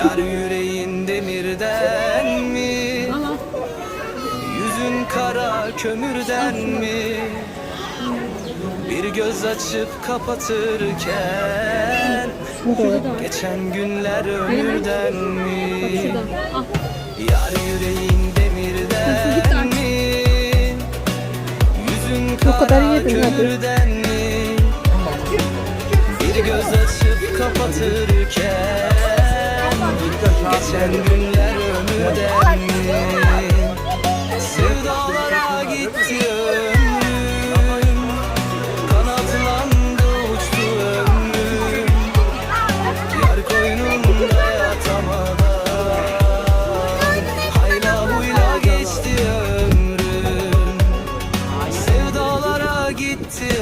Yar yüreğin demirden mi? Yüzün kara kömürden mi? Bir göz açıp kapatırken Geçen günler ömürden mi? Yar yüreğin demirden mi? Yüzün kara kömürden mi? Bir göz açıp kapatırken Geçen günler ömürden mi? Sevdalara gitti ömrüm. Kanatlandı uçtu ömrüm. Yar koynumda yatamadan Hayla huyla geçti ömrüm. Sevdalara gitti